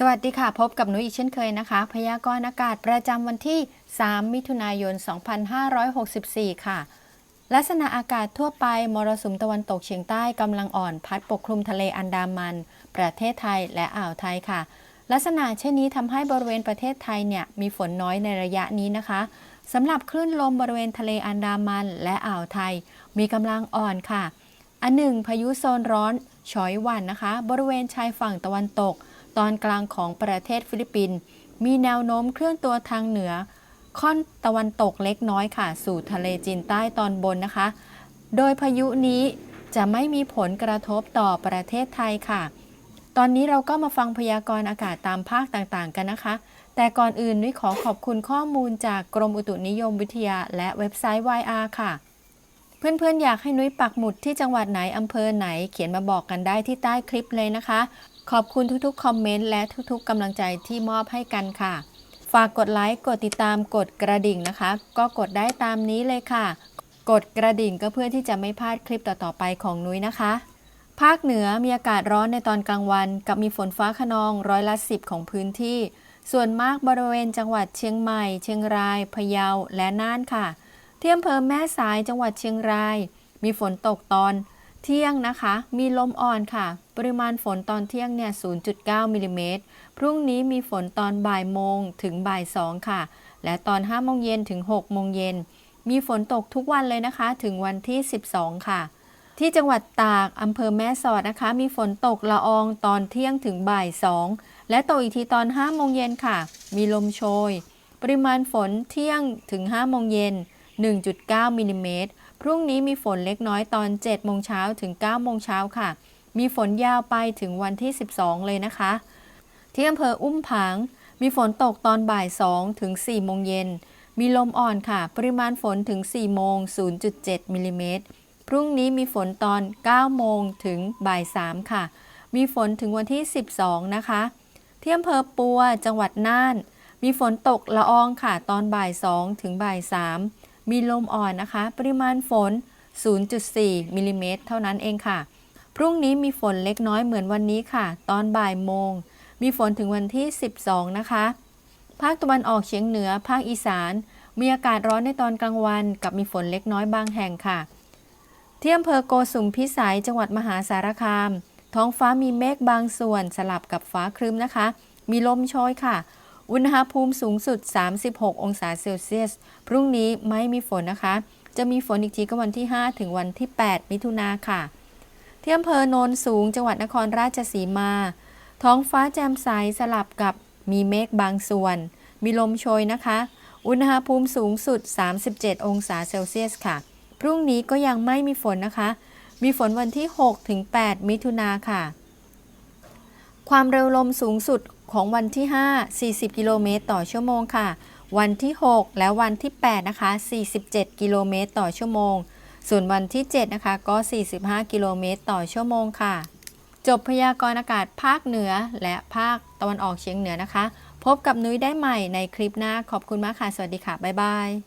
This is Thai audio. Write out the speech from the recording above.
สวัสดีค่ะ พบกับนุ้ยอีกเช่นเคยนะคะ พยากรณ์อากาศประจำวันที่ 3 มิถุนายน 2564 ค่ะ ลักษณะอากาศทั่วไปมรสุมตะวันตกเฉียงใต้กำลังอ่อนพัดปกคลุมทะเลอันดามัน ประเทศไทยและอ่าวไทยค่ะ ลักษณะเช่นนี้ทำให้บริเวณประเทศไทยเนี่ยมีฝนน้อยในระยะนี้นะคะสำหรับคลื่นลมบริเวณทะเลอันดามันและอ่าวไทย มีกำลังอ่อนค่ะ อันหนึ่งพายุโซนร้อนฉอยวันนะคะ บริเวณชายฝั่งตะวันตก ตอนกลางของประเทศฟิลิปปินส์มีแนวโน้มเคลื่อนตัวทางเหนือ ค่อนตะวันตกเล็กน้อยค่ะ สู่ทะเลจีนใต้ตอนบนนะคะ โดยพายุนี้จะไม่มีผลกระทบต่อประเทศไทยค่ะ ตอนนี้เราก็มาฟังพยากรณ์อากาศตามภาคต่างๆ กันนะคะ แต่ก่อนอื่นนุ้ยขอขอบคุณข้อมูลจากกรมอุตุนิยมวิทยา และเว็บไซต์ YR ค่ะ เพื่อนๆ อยากให้นุ้ยปักหมุดที่จังหวัดไหนอำเภอไหน เขียนมาบอกกันได้ที่ใต้คลิปเลยนะคะ ขอบคุณทุกๆ คอมเมนต์และทุกๆกำลังใจที่มอบให้กันค่ะ ฝากกดไลค์กดติดตามกดกระดิ่งนะคะ ก็กดได้ตามนี้เลยค่ะ กดกระดิ่งก็เพื่อที่จะไม่พลาดคลิปต่อๆไปของนุ้ยนะคะ ภาคเหนือมีอากาศร้อนในตอนกลางวัน กับมีฝนฟ้าขนองร้อยละสิบของพื้นที่ ส่วนมากบริเวณจังหวัดเชียงใหม่ เชียงรายพะเยาและน่านค่ะ ที่อำเภอแม่สายจังหวัดเชียงราย มีฝนตกตอนเที่ยงนะคะ มีลมอ่อนค่ะ ปริมาณฝนตอนเที่ยงเนี่ย 0.9 มิลลิเมตร พรุ่งนี้มีฝนตอนบ่ายโมงถึงบ่ายสองค่ะ และตอน5โมงเย็นถึง6โมงเย็น มีฝนตกทุกวันเลยนะคะ ถึงวันที่ 12 ค่ะ ที่จังหวัดตากอำเภอแม่สอดนะคะ มีฝนตกละอองตอนเที่ยงถึงบ่ายสองและตกอีกทีตอน5โมงเย็นค่ะ มีลมโชย ปริมาณฝนเที่ยงถึง5โมงเย็น 1.9มิลลิเมตร พรุ่งนี้มีฝนเล็กน้อยตอน7โมงเช้าถึง9โมงเช้าค่ะ มีฝนยาวไปถึงวันที่ 12 เลยนะคะ ที่อำเภออุ้มผาง มีฝนตกตอนบ่าย2ถึง4โมงเย็น มีลมอ่อนค่ะ ปริมาณฝนถึง4โมง0.7มิลลิเมตร พรุ่งนี้มีฝนตอน9โมงถึงบ่าย3ค่ะ มีฝนถึงวันที่ 12 นะคะที่อำเภอปัวจังหวัดน่าน มีฝนตกละอองค่ะตอนบ่าย2ถึงบ่าย3 มีลมอ่อนนะคะ ปริมาณฝน 0.4มิลลิเมตรเท่านั้นเองค่ะ พรุ่งนี้มีฝนเล็กน้อยเหมือนวันนี้ค่ะ ตอนบ่ายโมง มีฝนถึงวันที่ 12 นะคะ ภาคตะวันออกเฉียงเหนือ ภาคอีสาน มีอากาศร้อนในตอนกลางวัน กับมีฝนเล็กน้อยบางแห่งค่ะที่อำเภอโกสุมพิสัย จังหวัดมหาสารคาม ท้องฟ้ามีเมฆบางส่วนสลับกับฟ้าครึ้มนะคะ มีลมโชยค่ะ อุณหภูมิสูงสุด 36 องศาเซลเซียส พรุ่งนี้ไม่มีฝนนะคะ จะมีฝนอีกทีก็วันที่ 5 ถึงวันที่ 8 มิถุนาค่ะ ที่อำเภอโนนสูงจังหวัดนครราชสีมา ท้องฟ้าแจ่มใสสลับกับมีเมฆบางส่วน มีลมโชยนะคะ อุณหภูมิสูงสุด 37 องศาเซลเซียสค่ะ พรุ่งนี้ก็ยังไม่มีฝนนะคะ มีฝนวันที่ 6 ถึง 8 มิถุนาค่ะ ความเร็วลมสูงสุดของวันที่ 5 40 กิโลเมตรต่อชั่วโมงค่ะ วันที่ 6 และวันที่ 8 นะคะ 47 กิโลเมตรต่อชั่วโมง ส่วนวันที่ 7 นะคะ ก็ 45 กิโลเมตรต่อชั่วโมงค่ะ จบพยากรณ์อากาศภาคเหนือและภาคตะวันออกเฉียงเหนือนะคะ พบกับนุ้ยได้ใหม่ในคลิปหน้า ขอบคุณมากค่ะ สวัสดีค่ะ บ๊ายบาย